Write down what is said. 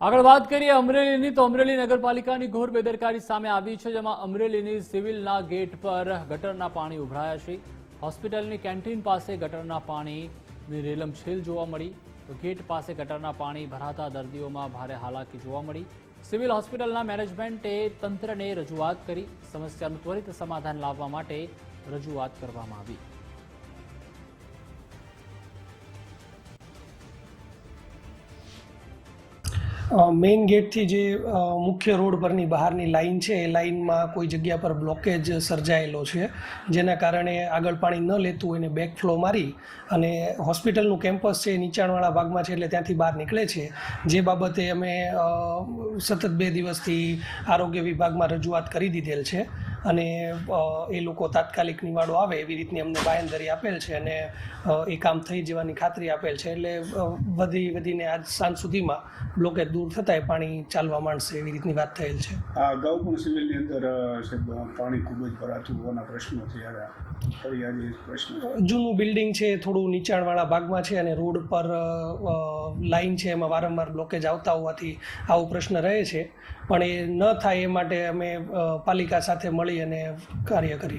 આગળ વાત કરીએ અમરેલીની, તો અમરેલી નગરપાલિકાની ઘોર બેદરકારી સામે આવી છે, જેમાં અમરેલીની સિવિલના ગેટ પર ગટરના પાણી ઉભરાયા છે. હોસ્પિટલની કેન્ટીન પાસે ગટરના પાણીની રેલમછેલ જોવા મળી. તો ગેટ પાસે ગટરના પાણી ભરાતા દર્દીઓમાં ભારે હાલાકી જોવા મળી. સિવિલ હોસ્પિટલના મેનેજમેન્ટે તંત્રને રજૂઆત કરી. સમસ્યાનું ત્વરિત સમાધાન લાવવા માટે રજૂઆત કરવામાં આવી. મેઇન ગેટથી જે મુખ્ય રોડ પરની બહારની લાઇન છે, એ લાઇનમાં કોઈ જગ્યા પર બ્લોકેજ સર્જાયેલો છે, જેના કારણે આગળ પાણી ન લેતું હોય ને બેક ફ્લો મારી અને હોસ્પિટલનું કેમ્પસ છે એ નીચાણવાળા ભાગમાં છે એટલે ત્યાંથી બહાર નીકળે છે. જે બાબતે અમે સતત બે દિવસથી આરોગ્ય વિભાગમાં રજૂઆત કરી દીધેલ છે. અને એ લોકો તાત્કાલિક નિવાડો આવે એવી રીતની અમને બાંયધરી આપેલ છે અને એ કામ થઈ જવાની ખાતરી આપેલ છે. એટલે વધી વધીને આજ સાંજ સુધીમાં બ્લોકે દૂર થતાંય પાણી ચાલવા માંડશે એવી રીતની વાત થયેલ છે. આ અગાઉ પણ સિવિલની અંદર પાણી ખૂબ જ ભરાતું હોવાના પ્રશ્નો થયા. જૂનું બિલ્ડિંગ છે થોડું નીચાણવાળા ભાગમાં છે અને રોડ પર લાઇન લાઈન છે એમાં વારંવાર બ્લોકેજ આવતા હોવાથી આવો પ્રશ્ન રહે છે. પણ એ ન થાય એ માટે અમે પાલિકા સાથે મળી અને કાર્ય કરી